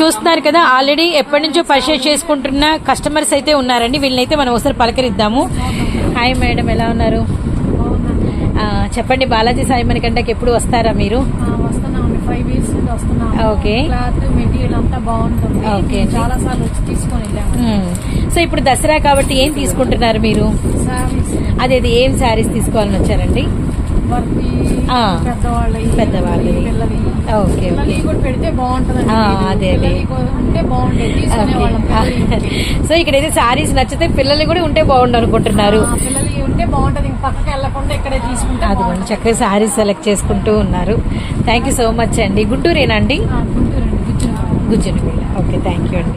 చూస్తున్నారు కదా ఆల్రెడీ ఎప్పటి నుంచో పర్చేస్ చేసుకుంటున్న కస్టమర్స్ అయితే ఉన్నారండి. వీళ్ళనైతే మనం ఒకసారి పలకరిద్దాము. హాయ్ మేడం ఎలా ఉన్నారు? చెప్పండి బాలాజీ సాయి మనకంటకి ఎప్పుడు వస్తారా మీరు? ఓకే. ఓకే. సో ఇప్పుడు దసరా కాబట్టి ఏం తీసుకుంటున్నారు మీరు? సారీస్ అదేది ఏం శారీస్ తీసుకోవాలని వచ్చారండి? ఓకే అదే. సో ఇక్కడైతే శారీస్ నచ్చితే పిల్లలు కూడా ఉంటే బాగుండు అనుకుంటున్నారు. చక్కగా శారీస్ సెలెక్ట్ చేసుకుంటూ ఉన్నారు. థ్యాంక్ యూ సో మచ్ అండి. గుంటూరేనా అండి? గుంటూరండి. Guntur Gujjanapalli. Okay thank you అండి.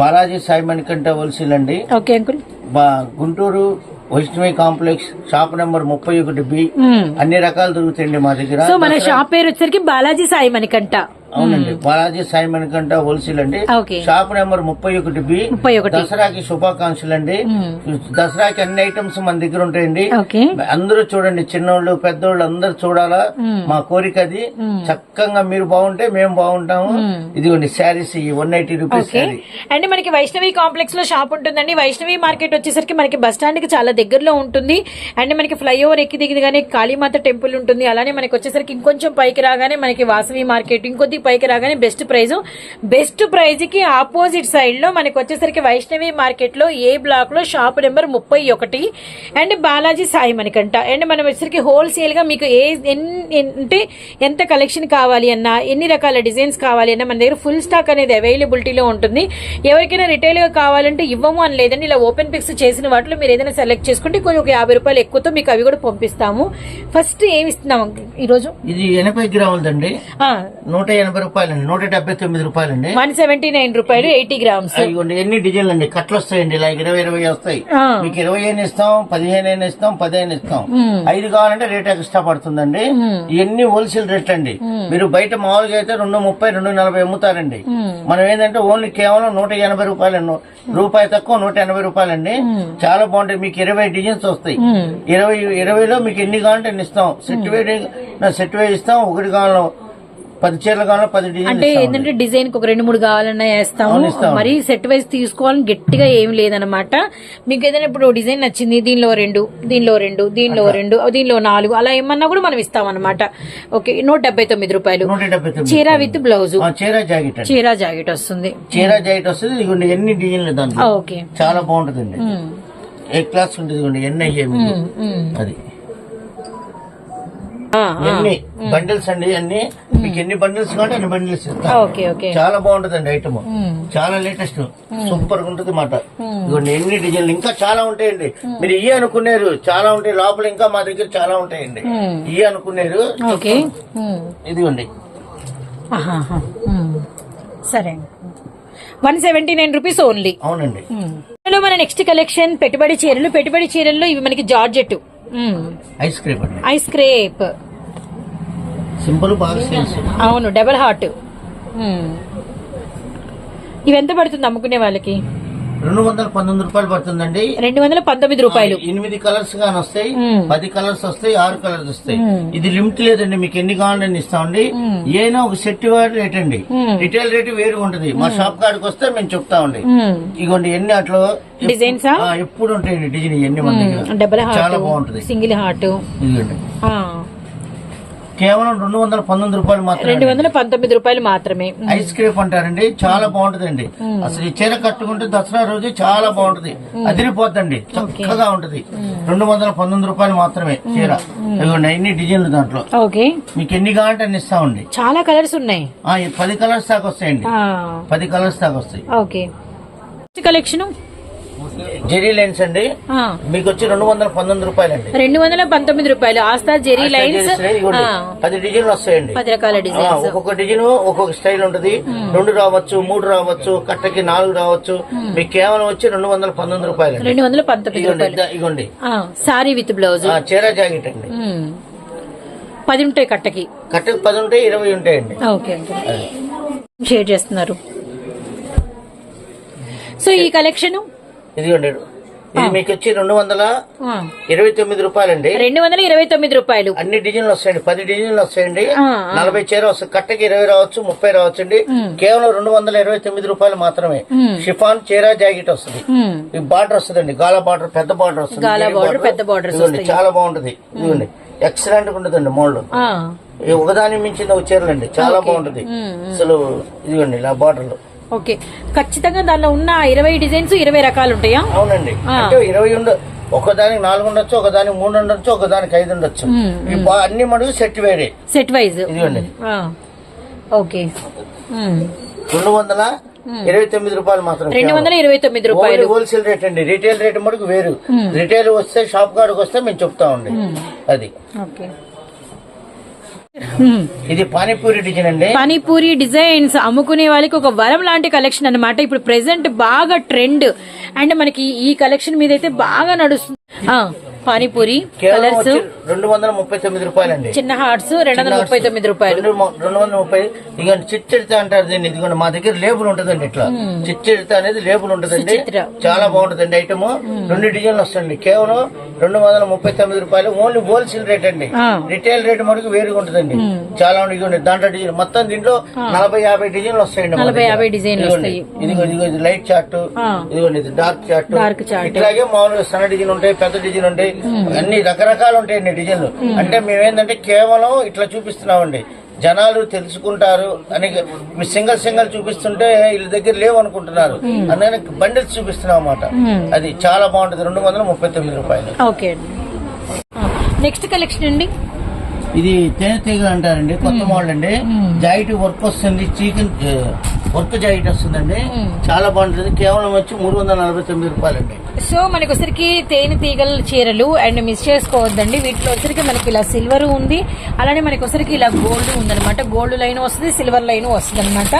బాలాజీ సాయి మణికంఠ హోల్సేల్ అండి. Okay uncle. మా Guntur Vaishnavi complex shop number ముప్పై ఒకటి బి. అన్ని రకాలు దొరుకుతాయండి మా దగ్గర. సో మన షాప్ పేరు వచ్చేసరికి బాలాజీ సాయి మణికంఠ. అవునండి. బాలాజీ సాయి మణికంఠ హోల్సేల్ అండి. షాప్ నెంబర్ ముప్పై ఒకటి బి. ముప్పై ఒకటి. దసరాకి శుభాకాంక్షలు అండి. దసరాకి అన్ని ఐటమ్స్ మన దగ్గర ఉంటాయండి. అందరూ చూడండి చిన్నోళ్ళు పెద్దోళ్ళు అందరూ చూడాలా? మా కోరిక అది. చక్కగా మీరు బాగుంటే మేము బాగుంటాము. ఇదిగోండి శారీస్ ఈ వన్ ఎయిటీ రూపీస్ అండ్ మనకి వైష్ణవి కాంప్లెక్స్లో షాప్ ఉంటుందండి. వైష్ణవి మార్కెట్ వచ్చేసరికి మనకి బస్ స్టాండ్కి చాలా దగ్గరలో ఉంటుంది. అండ్ మనకి ఫ్లైఓవర్ ఎక్కి దిగగానే కాళీమాత టెంపుల్ ఉంటుంది. అలానే మనకి వచ్చేసరికి ఇంకొంచెం పైకి రాగానే మనకి వాసవి మార్కెట్ ఇంకొద్ది పైకి రాగానే బెస్ట్ ప్రైస్ బెస్ట్ ప్రైస్కి ఆపోజిట్ సైడ్లో మనకి వచ్చేసరికి వైష్ణవి మార్కెట్లో ఏ బ్లాక్లో షాప్ నెంబర్ ముప్పై ఒకటి. అండ్ బాలాజీ సాయి మనకంట అండ్ మనం వచ్చేసరికి హోల్సేల్గా మీకు ఏ అంటే ఎంత కలెక్షన్ కావాలి అన్నా ఎన్ని రకాల డిజైన్స్ కావాలి అన్నా మన దగ్గర ఫుల్ స్టాక్ అనేది అవైలబిలిటీలో ఉంటుంది. ఎవరికైనా రిటైల్గా కావాలంటే ఇవ్వము అని లేదండి ఇలా ఓపెన్ పిక్స్ చేసిన వాటిలో మీరు ఏదైనా సెలెక్ట్ చేసుకుంటే కొంచెం ఒక యాభై రూపాయలు ఎక్కువతో మీకు అవి కూడా పంపిస్తాము. ఫస్ట్ ఏమి ఇస్తున్నాం ఈరోజు? ఇది ఎనభై గ్రాములదండి. నూట ఎనభై రూపాయలండి నూట డెబ్బై తొమ్మిది రూపాయలండి. వన్ సెవెంటీ నైన్ రూపాయలు ఎయిటీ గ్రామ్స్. ఇదిగోండి ఎన్ని డిజైన్లు అండి కట్లు వస్తాయండి ఇలా ఇరవై ఇరవై వస్తాయి. మీకు ఇరవై అయినా ఇస్తాం పదిహేను అయినా ఇస్తాం పదిహేను ఇస్తాం. ఐదు కావాలంటే రేట్ ఎక్స్ట్రా పడుతుందండి. ఇవన్నీ హోల్సేల్ రేట్ అండి మీరు బయట మామూలుగా అయితే రెండు ముప్పై రెండు నలభై అమ్ముతారండి. మనం ఏంటంటే ఓన్లీ కేవలం నూట ఎనభై రూపాయలు రూపాయి తక్కువ నూట ఎనభై రూపాయలండి. చాలా బాగుంటాయి. మీకు ఇరవై డిజైన్స్ వస్తాయి. ఇరవై ఇరవైలో మీకు ఎన్ని కావాలంటే ఎన్ని ఇస్తాం? సెట్ వే సెట్ వే ఇస్తాం ఒకటి కావాలో పది చీరలు కావాలో పది డిజైన్ అంటే ఏంటంటే డిజైన్ ఒక రెండు మూడు కావాలన్నా వేస్తాము. మరి సెట్ వైజ్ తీసుకోవాలని గట్టిగా ఏం లేదనమాట మీకు ఏదైనా ఇప్పుడు డిజైన్ నచ్చింది దీనిలో రెండు దీనిలో రెండు దీనిలో రెండు దీనిలో నాలుగు అలా ఏమన్నా కూడా మనం ఇస్తాం అనమాట ఓకే నూట డెబ్బై తొమ్మిది రూపాయలు. చీర విత్ బ్లౌజ్ చీర జాకెట్ చీర జాకెట్ వస్తుంది. చీర జాకెట్ వస్తుంది ఎన్ని డిజైన్లు దాంట్లో. ఓకే. చాలా బాగుంటుందండి. ఏ క్లాస్ ఉంటుంది ఇదిగోండి ఎన్ని అయ్యే మీకు. అది. ఎన్ని బండిల్స్ అండి అన్ని మీకు ఎన్ని బండిల్స్ కావాలంటే అన్ని బండిల్స్ ఇస్తాం. Okay okay. చాలా బాగుంటుందండి ఐటమ్. చాలా లేటెస్ట్. సూపర్గా ఉంటుంది మాట. ఇదిగోండి ఎన్ని డిజైన్లు? ఇంకా చాలా ఉంటాయండి. మీరు ఇవి అనుకున్నారు చాలా ఉంటాయి. లోపల ఇంకా మా దగ్గర చాలా ఉంటాయండి. ఇవి అనుకున్నారు. ఇదిగోండి. సరే one seventy nine rupees only. అవునండి. మన నెక్స్ట్ కలెక్షన్. పెట్టుబడి చీరలు పెట్టుబడి చీరల్లో ఇవి మనకి జార్జెట్ ఐస్ అండి. Ice crepe. సింపుల్ అవును డబల్ హార్ట్. ఇవి ఎంత పడుతుంది అమ్ముకునే వాళ్ళకి? రెండు వందల పంతొమ్మిది రూపాయలు పడుతుందండి. రెండు వందల పంతొమ్మిది రూపాయలు. ఎనిమిది కలర్స్ గాని వస్తాయి. పది కలర్స్ వస్తాయి ఆరు కలర్స్ వస్తాయి. ఇది లిమిట్ లేదండి మీకు ఎన్ని కావాలని ఇస్తామండి. ఏనా ఒక సెట్ వాడి రేట్ అండి. రిటైల్ రేట్ వేరు ఉంటుంది. మా షాప్ కాడికి వస్తే మేము చెప్తామండి ఇగోండి ఎన్ని అట్లా డిజైన్సా ఎప్పుడు ఉంటాయండి డిజైన్ ఎన్ని చాలా బాగుంటది. సింగిల్ హార్ట్ ఇదిగోండి. కేవలం రెండు వందల పంతొమ్మిది రూపాయలు మాత్రమే రెండు వందల పంతొమ్మిది రూపాయలు మాత్రమే. ఐస్ క్రీమ్ అంటారండి చాలా బాగుంటదండి. అసలు ఈ చీర కట్టుకుంటే దసరా రోజు చాలా బాగుంటది. అదిరిపోద్దండి చక్కగా ఉంటది. రెండు వందల పంతొమ్మిది రూపాయలు మాత్రమే చీర. ఇదిగోండి అన్ని డిజైన్లు దాంట్లో. ఓకే. మీకు ఎన్ని కావాలంటే అన్ని ఇస్తామండి. చాలా కలర్స్ ఉన్నాయి. పది కలర్స్ దాకా వస్తాయండి. పది కలర్స్ దాకా వస్తాయి. ఓకే. కలెక్షన్? జెరీ లైన్స్ అండి. మీకు వచ్చి రెండు వందల పంతొమ్మిది రూపాయలండి. రెండు వందల పంతొమ్మిది రూపాయలు. ఆస్తా జెరీ లైన్స్. పది డిజైన్లు వస్తాయండి. పది రకాల ఆ, డిజైన్స్. ఒక్కొక్క డిజైన్ ఒక్కొక్క స్టైల్ ఉంటది. రెండు రావచ్చు మూడు రావచ్చు కట్టకి నాలుగు రావచ్చు. మీకు కేవలం వచ్చి రెండు వందల పంతొమ్మిది రూపాయలండి. రెండు వందల పంతొమ్మిది ఇగోండి రూపాయలు. ఇగోండి సారీ విత్ బ్లౌజ్. చీర జాకెట్ అండి. పది ఉంటాయి కట్టకి. కట్టకి పది ఉంటాయి ఇరవై ఉంటాయండి. ఓకే షేర్ చేస్తున్నారు. సో ఈ కలెక్షన్ ఇదిగోండి ఇది మీకు వచ్చి రెండు వందల. ఇరవై తొమ్మిది రూపాయలండి. రెండు వందల ఇరవై తొమ్మిది రూపాయలు. అన్ని డిజైన్లు వస్తాయండి. పది డిజైన్లు వస్తాయండి. నలభై చీర వస్తుంది కట్టకి ఇరవై రావచ్చు ముప్పై రావచ్చండి. కేవలం రెండు వందల ఇరవై తొమ్మిది రూపాయలు మాత్రమే. షిఫాన్ చీర జాకెట్ వస్తుంది. ఈ బార్డర్ వస్తుందండి. గాలా బార్డర్ పెద్ద బార్డర్ వస్తుంది. పెద్ద వస్తాయి. చాలా బాగుంటది. ఇదిగోండి. ఎక్సలెంట్గా ఉంటుందండి మోల్డ్. ఒకదాని మించిన చీరలండి. చాలా బాగుంటది. అసలు ఇదిగోండి ఇలా బార్డర్లు. ఓకే. ఖచ్చితంగా దానిలో ఉన్న ఇరవై డిజైన్స్ ఇరవై రకాలు ఉంటాయా అవునండి అంటే ఇరవై ఉండ ఒకదానికి నాలుగు ఉండొచ్చు ఒకదానికి మూడు ఉండొచ్చు ఒకదానికి ఐదు ఉండొచ్చు. అన్ని మడుగు సెట్ వేరే. Set wise. ఇదిగోండి. ఓకే. రెండు వందల ఇరవై తొమ్మిది రూపాయలు మాత్రం రెండు వందల ఇరవై తొమ్మిది రూపాయలు. హోల్సేల్ రేట్ అండి. రీటైల్ రేట్ మటుకు వేరు. రిటైల్ వస్తే షాప్ కాడికి వస్తే మేము చెప్తామండి. అది. ఓకే. ఇది పానీపూరి డిజైన్ అండి. పానీపూరి డిజైన్స్ అమ్ముకునే వాళ్ళకి ఒక వరం లాంటి కలెక్షన్ అన్నమాట. ఇప్పుడు ప్రెసెంట్ బాగా ట్రెండ్. అండ్ మనకి ఈ కలెక్షన్ మీద అయితే బాగా నడుస్తుంది. ఆ, పానీపూరి కలర్స్. రెండు వందల ముప్పై తొమ్మిది రూపాయలండి. చిన్న హార్ట్స్ రెండు వందల ముప్పై తొమ్మిది రూపాయలు. రెండు వందల ముప్పై ఇక చిట్టెడిత అంటారు దీన్ని. ఇదిగోండి మా దగ్గర లేబుల్ ఉంటదండి ఇట్లా. చిట్టెడిత అనేది లేబుల్ ఉంటదండి. చాలా బాగుంటదండి ఐటమ్. రెండు డిజైన్లు వస్తాయండి. కేవలం రెండు వందల ముప్పై తొమ్మిది రూపాయలు. ఓన్లీ హోల్సేల్ రేట్ అండి. రిటైల్ రేట్ మటుకు వేరుగా ఉంటదండి. చాలా ఉంది ఇదిగోండి దాంట్లో డిజైన్ మొత్తం దీంట్లో నలభై యాభై డిజైన్లు వస్తాయండి నలభై. యాభై డిజైన్లు ఇదిగోండి. ఇదిగో ఇదిగో ఇది లైట్ చార్ట్. ఇదిగోండి ఇది డార్క్ చార్ట్. Dark chart. ఇట్లాగే మామూలుగా సన్న డిజైన్ ఉంటాయి పెద్ద డిజైన్ ఉంటాయి. అన్ని రకరకాలు ఉంటాయండి. డిజైన్లు అంటే మేమేంటంటే కేవలం ఇట్లా చూపిస్తున్నామండి. జనాలు తెలుసుకుంటారు అని మీ సింగల్ సింగల్ చూపిస్తుంటే వీళ్ళ దగ్గర లేవు అనుకుంటున్నారు అందుకని బండిల్స్ చూపిస్తున్నాం అన్నమాట అది చాలా బాగుంటది. రెండు వందల ముప్పై తొమ్మిది రూపాయలు. ఓకే అండి. నెక్స్ట్ కలెక్షన్ అండి? ఇది తేనె తీగలు అంటారండి కొత్త మోడల్ అండి. జాయిట్ వర్క్ వస్తుంది చికెన్ వర్క్ జాయిట్ వస్తుందండి. చాలా బాగుంటుంది. కేవలం వచ్చి మూడు వందల నలభై తొమ్మిది రూపాయలండి. సో మనకి వచ్చరికి తేనె తీగల చీరలు అండ్ మిస్ చేసుకోవద్దండి. వీటిలో వచ్చరికి మనకి ఇలా సిల్వర్ ఉంది. అలానే మనకి వచ్చరికి ఇలా గోల్డ్ ఉందన్నమాట. గోల్డ్ లైన్ వస్తుంది సిల్వర్ లైన్ వస్తుంది అనమాట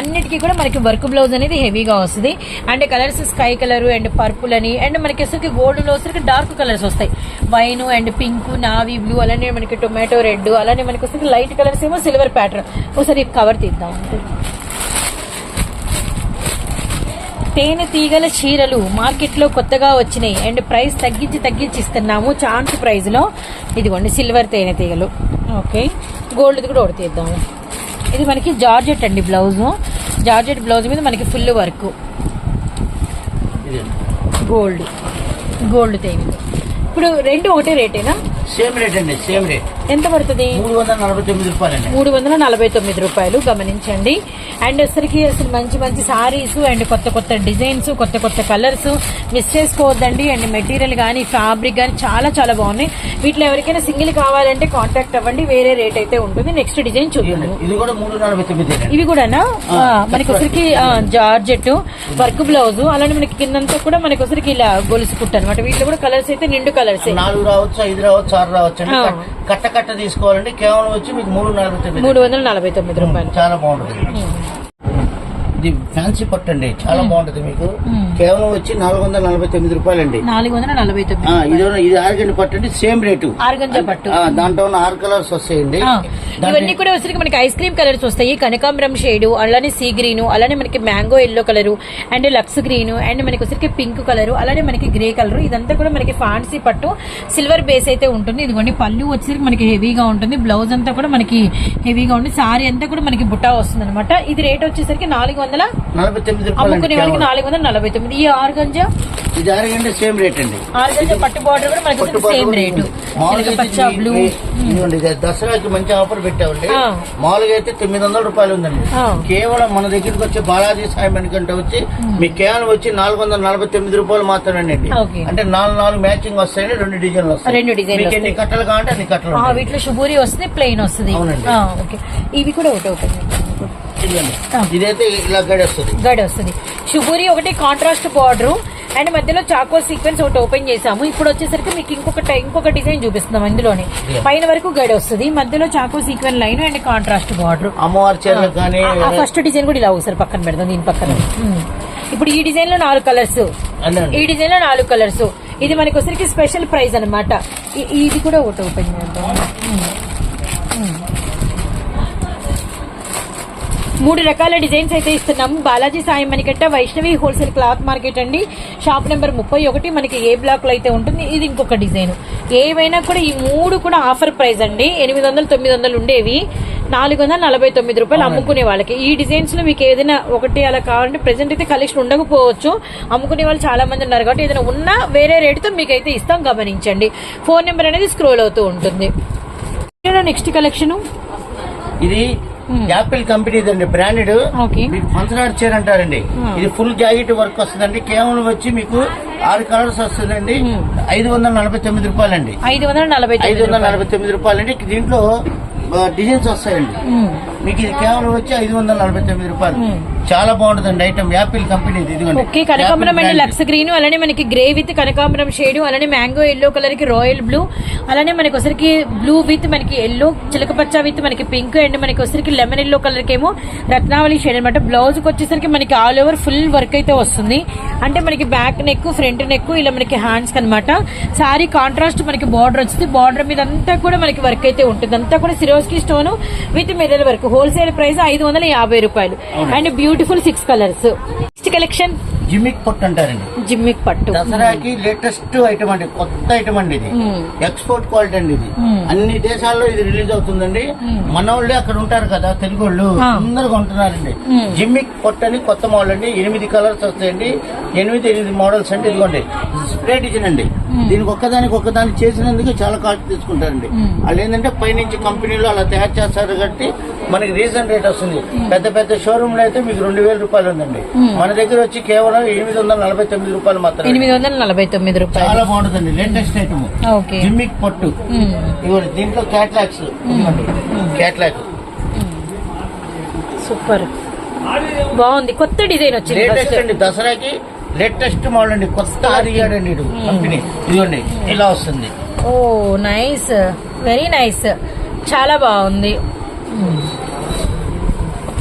అన్నిటికీ కూడా మనకి వర్క్ బ్లౌజ్ అనేది హెవీగా వస్తుంది. And colours sky colour and purple అని అండ్ మనకి వచ్చరికి గోల్డ్లో వచ్చరికి డార్క్ కలర్స్ వస్తాయి. Wine and pink navy blue అలానే మనకి టొమాటో రెడ్ అలానే మనకి వచ్చరికి లైట్ కలర్స్ ఏమో సిల్వర్ ప్యాటర్న్. ఒకసారి కవర్ తీద్దాం. తేనె తీగల చీరలు మార్కెట్లో కొత్తగా వచ్చినాయి. అండ్ ప్రైస్ తగ్గించి తగ్గించి ఇస్తున్నాము. ఛాన్స్ ప్రైస్లో ఇదిగోండి సిల్వర్ తేనె తీగలు. ఓకే గోల్డ్ కూడా ఒకటి తీద్దాము. ఇది మనకి జార్జెట్ అండి బ్లౌజు. జార్జెట్ బ్లౌజ్ మీద మనకి ఫుల్ వర్క్. గోల్డ్ గోల్డ్ తేనె. ఇప్పుడు రెండు ఒకటే రేటేనా? సేమ్ రేట్ అండి సేమ్ రేట్. ఎంత పడుతుంది? మూడు వందల నలభై తొమ్మిది రూపాయలు గమనించండి. అండ్ అసలుకి అసలు మంచి మంచి సారీస్ అండ్ కొత్త కొత్త డిజైన్స్ కొత్త కొత్త కలర్స్ మిస్ చేసుకోవద్దండి. అండ్ మెటీరియల్ కానీ ఫ్యాబ్రిక్ కానీ చాలా చాలా బాగున్నాయి. వీటిలో ఎవరికైనా సింగిల్ కావాలంటే కాంటాక్ట్ అవ్వండి. వేరే రేట్ అయితే ఉంటుంది. నెక్స్ట్ డిజైన్ తొమ్మిది ఇవి కూడానా? మనకి ఒకరికి జార్జెట్ వర్క్ బ్లౌజ్ అలానే మనకి కిందంతా కూడా మనకి ఒకరికి ఇలా గొలుసు కుట్టు అనమాట వీటిలో కూడా కలర్స్ అయితే నిండు కలర్స్ నాలుగు రావచ్చు ఐదు రావచ్చు ఆరు రావచ్చు కట్ట కట్ట తీసుకోవాలండి కేవలం వచ్చి మీకు మూడు నలభై తొమ్మిది. మూడు వందల నలభై తొమ్మిది రూపాయలు. చాలా బాగుంటుంది. ఇది ఫ్యాన్సీ పట్టు అండి. చాలా బాగుంటది మీకు. కేవలం వచ్చి నాలుగు వందల నలభై తొమ్మిది రూపాయలండి. నాలుగు వందల నలభై తొమ్మిది ఇది ఇది పట్టు అండి సేమ్ రేటు. ఆరుగంజ పట్టు. దాంట్లో ఉన్న ఆరు కలర్స్ వస్తాయండి. ఇవన్నీ కూడా వచ్చరికి మనకి ఐస్ క్రీమ్ కలర్స్ వస్తాయి. కనకాంబరం షేడ్ అలానే సీ గ్రీన్ అలానే మనకి mango yellow colour and lux green and మనకి వచ్చరికి పింక్ కలర్ అలానే మనకి గ్రే కలర్. ఇదంతా కూడా మనకి ఫ్యాన్సీ పట్టు. సిల్వర్ బేస్ అయితే ఉంటుంది. ఇదిగోండి పళ్ళు వచ్చేసరికి మనకి హెవీగా ఉంటుంది. బ్లౌజ్ అంతా కూడా మనకి హెవీగా ఉంటుంది. సారీ అంతా కూడా మనకి బుట్టా వస్తుంది అనమాట ఇది రేట్ వచ్చేసరికి నాలుగు వందల నలభై తొమ్మిది రూపాయలు అమ్ముకునే వాళ్ళకి నాలుగు వందల నలభై తొమ్మిది. ఈ ఆరుగంజ ఇది ఆర్గండి సేమ్ రేట్ అండి. ఆరుగంజ పట్టు బార్డర్ కూడా మనకి సేమ్ రేటు. పచ్చ బ్లూ దసరాకి మంచి ఆఫర్ పెట్టామండి. మామూలుగా అయితే తొమ్మిది వందల రూపాయలు ఉందండి. కేవలం మన దగ్గరికి వచ్చి బాలాజీ సాయం ఎందుకంటే వచ్చి మీకు కేవలం వచ్చి నాలుగు వందల నలభై తొమ్మిది రూపాయలు మాత్రమేనండి. ఓకే. అంటే నాలుగు నాలుగు మ్యాచింగ్ వస్తాయని రెండు డిజైన్లు వస్తాయి. రెండు డిజైన్లు ఎన్ని కట్టలు కావాలంటే అన్ని కట్టలు. వీటిలో శుభూరి వస్తుంది ప్లెయిన్ వస్తుంది. అవునండి. ఇవి కూడా ఒకటి ఓపెన్ ఇదైతే ఇలా గడేస్తుంది గడి వస్తుంది. శుభూరి ఒకటి కాంట్రాస్ట్ బార్డర్ అండ్ మధ్యలో చాకో సీక్వెన్స్ ఒకటి ఓపెన్ చేసాము ఇప్పుడు వచ్చేసరికి మీకు ఇంకొక టై- ఇంకొక డిజైన్ చూపిస్తున్నాం ఇందులోనే. పైన వరకు గడి వస్తుంది. మధ్యలో choco sequin line and contrast border అమ్మవారి ఫస్ట్ డిజైన్ కూడా ఇలా ఒకసారి పక్కన పెడదాం దీని పక్కన. ఇప్పుడు ఈ డిజైన్లో నాలుగు కలర్స్ ఈ డిజైన్లో నాలుగు కలర్స్ ఇది మనకి వచ్చరికి స్పెషల్ ప్రైస్ అనమాట ఇది కూడా ఒకటి ఓపెన్ చేద్దాం. మూడు రకాల డిజైన్స్ అయితే ఇస్తున్నాము Balaji Sai Manikanta Vaishnavi wholesale cloth market అండి. షాప్ నెంబర్ ముప్పై ఒకటి మనకి ఏ బ్లాక్లో అయితే ఉంటుంది ఇది ఇంకొక డిజైన్. ఏవైనా కూడా ఈ మూడు కూడా ఆఫర్ ప్రైస్ అండి. ఎనిమిది వందలు తొమ్మిది వందలు ఉండేవి. నాలుగు వందల నలభై తొమ్మిది రూపాయలు అమ్ముకునే వాళ్ళకి. ఈ డిజైన్స్లో మీకు ఏదైనా ఒకటి అలా కావాలంటే ప్రెసెంట్ అయితే కలెక్షన్ ఉండకపోవచ్చు. అమ్ముకునే వాళ్ళు చాలా మంది ఉన్నారు కాబట్టి ఏదైనా ఉన్నా వేరే రేటుతో మీకు అయితే ఇస్తాం గమనించండి. ఫోన్ నెంబర్ అనేది స్క్రోల్ అవుతూ ఉంటుంది. నెక్స్ట్ కలెక్షన్ ఇది యాపిల్ కంపెనీది అండి బ్రాండెడ్ మీకు పంచనాడు చీర అంటారండి ఇది ఫుల్ జాకెట్ వర్క్ వస్తుందండి. కేవలం వచ్చి మీకు ఆరు కలర్స్ వస్తుందండి. ఐదు వందల నలభై తొమ్మిది రూపాయలండి. ఐదు వందల నలభై ఐదు వందల నలభై తొమ్మిది రూపాయలండి. దీంట్లో డిజైన్స్ వస్తాయండి. మీకు ఇది కేవలం వచ్చి ఐదు వందల నలభై తొమ్మిది రూపాయలు. చాలా బాగుంటుందండి ఐటమ్. యాపిల్ కంపెనీ ఇదిగోండి. ఓకే కనకాంబరం అండి. లక్స్ గ్రీన్ అలానే మనకి గ్రే విత్ కనకాంబరం షేడ్ అలానే మ్యాంగో ఎల్లో కలర్కి రాయల్ బ్లూ అలానే మనకి ఒకసారికి బ్లూ విత్ మనకి ఎల్లో చిలకపచ్చ విత్ మనకి పింక్ అండ్ మనకి ఒకసారికి లెమన్ ఎల్లో కలర్కి ఏమో రత్నావళి షేడ్ అనమాట బ్లౌజ్కి వచ్చేసరికి మనకి ఆల్ ఓవర్ ఫుల్ వర్క్ అయితే వస్తుంది. అంటే మనకి బ్యాక్ నెక్ ఫ్రంట్ నెక్ ఇలా మనకి హ్యాండ్స్ అనమాట సారీ కాంట్రాస్ట్ మనకి బార్డర్ వచ్చింది బార్డర్ మీద అంతా కూడా మనకి వర్క్ అయితే ఉంటుంది. అంతా కూడా సిరోస్కి స్టోన్ విత్ మెరల్ వర్క్ హోల్సేల్ ప్రైస్ ఐదు వందల యాభై రూపాయలు. And beautiful six colours. Next collection gimmick పొట్టు అంటారండి. జిమ్మిక్ పట్టు. దసరాకి లేటెస్ట్ ఐటమ్ అండి కొత్త ఐటమ్ అండి ఇది. ఎక్స్పోర్ట్ క్వాలిటీ అండి ఇది. అన్ని దేశాల్లో ఇది రిలీజ్ అవుతుందండి. మన వాళ్ళే అక్కడ ఉంటారు కదా తెలుగు వాళ్ళు. అందరు కొంటున్నారండి. మ్మ్. జిమ్మిక్ పొట్టు అని కొత్త మోడల్ అండి. ఎనిమిది కలర్స్ వస్తాయండి. ఎనిమిది ఎనిమిది మోడల్స్ అండి. ఇదిగోండి. స్ప్రే డిజైన్ అండి. దీనికి ఒక్కదానికి ఒక్కదానికి చేసినందుకు చాలా కాస్ట్ తీసుకుంటారండి. వాళ్ళు ఏంటంటే పైనుంచి కంపెనీలో అలా తయారు చేస్తారు కాబట్టి మనకి రీజన్ రేట్ వస్తుంది. పెద్ద పెద్ద షోరూమ్లో అయితే మీకు రెండు వేల రూపాయలు ఉందండి. మన దగ్గర వచ్చి కేవలం ఎనిమిది వందల నలభై తొమ్మిది రూపాయలు మాత్రమే. ఎనిమిది వందల నలభై తొమ్మిది రూపాయలు. చాలా బాగుంటుందండి. లేటెస్ట్ ఐటమ్ జిమ్మిక్ పొట్టు. ఇవ్వండి దీంట్లో క్యాట్లాక్స్ ఇవ్వండి సూపర్ బాగుంది. కొత్త డిజైన్ వచ్చింది. దసరాకి లేటెస్ట్ మోడల్ అండి కొత్త అడిగాడండి ఇటు కంపెనీ. ఇదిగోండి ఇలా వస్తుంది. Oh nice. Very nice. చాలా బాగుంది.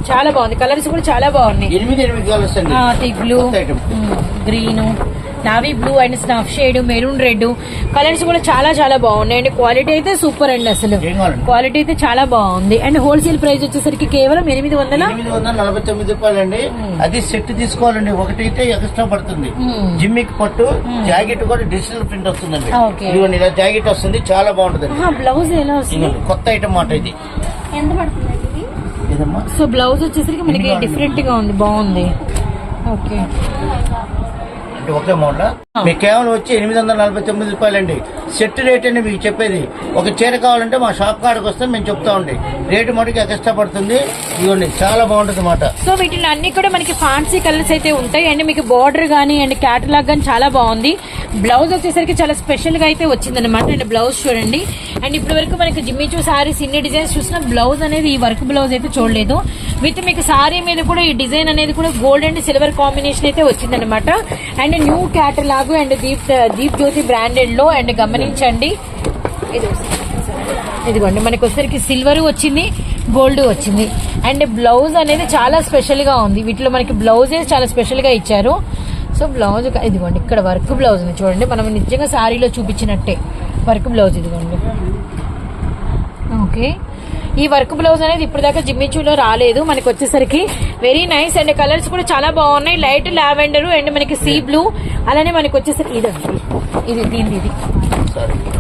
చాలా బాగుంది. కలర్స్ కూడా చాలా బాగున్నాయి. ఎనిమిది ఎనిమిది కలర్స్ అండి. Blue green. Navy blue and snuff shade maroon red colours కూడా చాలా చాలా బాగున్నాయి. అండ్ క్వాలిటీ అయితే సూపర్ అండి అసలు. క్వాలిటీ అయితే చాలా బాగుంది. అండ్ హోల్సేల్ ప్రైస్ వచ్చేసరికి కేవలం ఎనిమిది వందల ఎనిమిది వందల నలభై తొమ్మిది రూపాయలండి. అది సెట్ తీసుకోవాలండి. ఒకటి అయితే ఎక్స్ట్రా పడుతుంది మ్మ్. జిమ్మిక్ పట్టు జాకెట్ కూడా డిజిటల్ ప్రింట్ వస్తుందండి. ఇదిగోండి ఇలా జాకెట్ వస్తుంది. చాలా బాగుంటుంది. బ్లౌజ్ ఎలా వస్తుంది? కొత్త ఐటమ్ మాట ఇది. ఎంత ఏదమ్మా సో బ్లౌజ్ వచ్చేసరికి మనకి డిఫరెంట్గా ఉంది. బాగుంది. ఓకే అంటే ఒకే మోడల్ మీకు కేవలం వచ్చి ఎనిమిది వందల నలభై తొమ్మిది రూపాయలండి. సెట్ రేట్ అని మీకు చెప్పేది. ఒక చీర కావాలంటే మా షాప్ కాడికి వస్తే మేము చెప్తా ఉండి. రేటు మటుకు ఎక్స్ట్రా పడుతుంది. ఇదిగోండి చాలా బాగుంటుంది అన్నమాట సో వీటిలో అన్ని కూడా మనకి ఫ్యాన్సీ కలర్స్ అయితే ఉంటాయి. అండ్ మీకు బార్డర్ కానీ అండ్ క్యాటలాగ్ కానీ చాలా బాగుంది. బ్లౌజ్ వచ్చేసరికి చాలా స్పెషల్గా అయితే వచ్చిందనమాట అండ్ బ్లౌజ్ చూడండి. అండ్ ఇప్పటి వరకు మనకి జిమ్మిచూ సారీస్ ఇన్ని డిజైన్స్ చూసిన బ్లౌజ్ అనేది ఈ వర్క్ బ్లౌజ్ అయితే చూడలేదు. విత్ మీకు సారీ మీద కూడా ఈ డిజైన్ అనేది కూడా గోల్డ్ అండ్ సిల్వర్ కాంబినేషన్ అయితే వచ్చిందనమాట and new catalogue and Deep Deep Jyoti బ్రాండెడ్లో and గమనించండి. ఇది ఇదిగోండి మనకి వచ్చేసరికి సిల్వర్ వచ్చింది గోల్డ్ వచ్చింది. అండ్ బ్లౌజ్ అనేది చాలా స్పెషల్గా ఉంది. వీటిలో మనకి బ్లౌజెస్ చాలా స్పెషల్గా ఇచ్చారు సో బ్లౌజ్ ఇదిగోండి ఇక్కడ వర్క్ బ్లౌజ్ ఉంది చూడండి. మనం నిజంగా సారీలో చూపించినట్టే. వర్క్ బ్లౌజ్ ఇదిగోండి. ఓకే ఈ వర్క్ బ్లౌజ్ అనేది ఇప్పుడు దాకా జిమ్మిచూలో రాలేదు. మనకి వచ్చేసరికి వెరీ నైస్ అండ్ కలర్స్ కూడా చాలా బాగున్నాయి. లైట్ లావెండర్ అండ్ మనకి సీ బ్లూ అలానే మనకి వచ్చేసరికి ఇది ఇది దీనిది ఇది.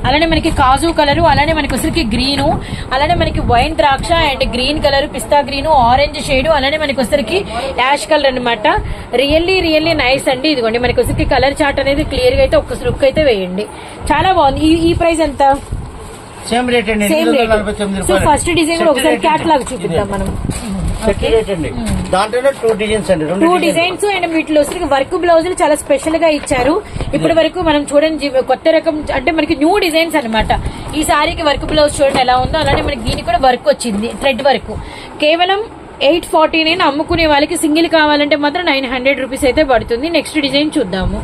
అలానే మనకి కాజు కలర్ అలానే మనకి వచ్చరికి గ్రీన్ అలానే మనకి వైన్ ద్రాక్ష అండ్ గ్రీన్ కలర్ పిస్తా గ్రీన్ ఆరెంజ్ షేడ్ అలానే మనకి వచ్చరికి యాష్ కలర్ అన్నమాట. రియల్లీ రియల్లీ నైస్ అండి. ఇదిగోండి మనకి వచ్చరికి కలర్ చార్ట్ అనేది క్లియర్గా అయితే ఒక లుక్ అయితే వేయండి. చాలా బాగుంది. ఈ ఈ ప్రైస్ ఎంత? సేమ్ రేట్ అండి same rate so first design కూడా ఒకసారి క్యాట్లాగ్ చూపిద్దాం మనం. దాంట్లోనే టూ డిజైన్స్ అండి టూ రెండు డిజైన్స్ అండ్ వీటిలో వర్క్ బ్లౌజులు చాలా స్పెషల్గా ఇచ్చారు. ఇప్పటి వరకు మనం చూడండి కొత్త రకం అంటే మనకి న్యూ డిజైన్స్ అన్నమాట. ఈ సారీకి వర్క్ బ్లౌజ్ చూడండి ఎలా ఉందో అలానే మనకి దీనికి కూడా వర్క్ వచ్చింది థ్రెడ్ వర్క్. కేవలం ఎయిట్ ఫార్టీ నైన్ అమ్ముకునే వాళ్ళకి సింగిల్ కావాలంటే మాత్రం నైన్ హండ్రెడ్ రూపీస్ అయితే పడుతుంది. నెక్స్ట్ డిజైన్ చూద్దాము.